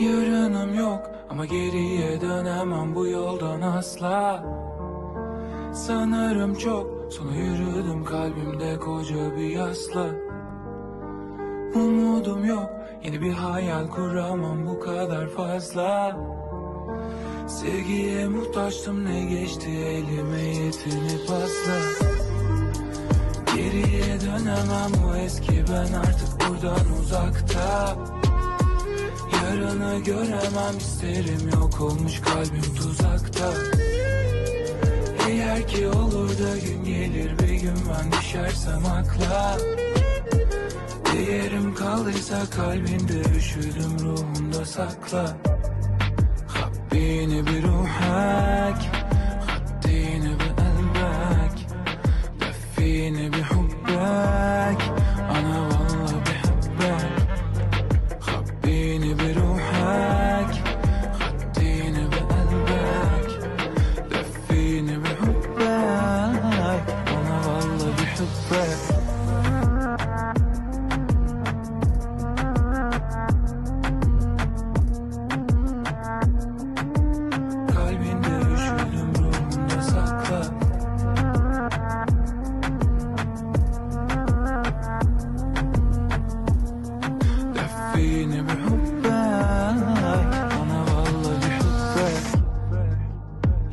Yarınım yok ama geriye dönemem bu yoldan asla. Sanırım çok sonra yürüdüm kalbimde koca bir yasla. Umudum yok yeni bir hayal kuramam bu kadar fazla. Sevgiye muhtaçtım ne geçti elime yetinip asla Geriye dönemem bu eski ben artık buradan uzakta sana göremem isterim yok olmuş kalbim tuzakta. Eğer ki olur da gün gelir bir gün ben düşersem akla. Değerim kalırsa kalbinde üşüdüm ruhumda sakla. Habbini bir ruhak Haddini bir elbek. Defini bir hubbek. دفيني بحبك أنا والله بحبك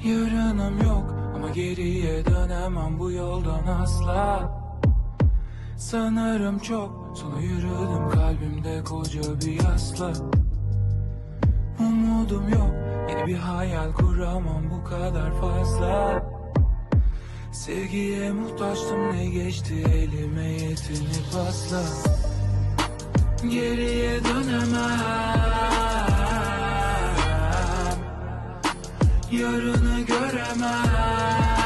Yarınım yok ama geriye dönemem bu yoldan asla Sanırım çok sonra yürüdüm kalbimde koca bir yasla Umudum yok yeni bir hayal kuramam bu kadar fazla Sevgiye muhtaçtım ne geçti elime yetinip asla Geriye dönemem. Yarını göremem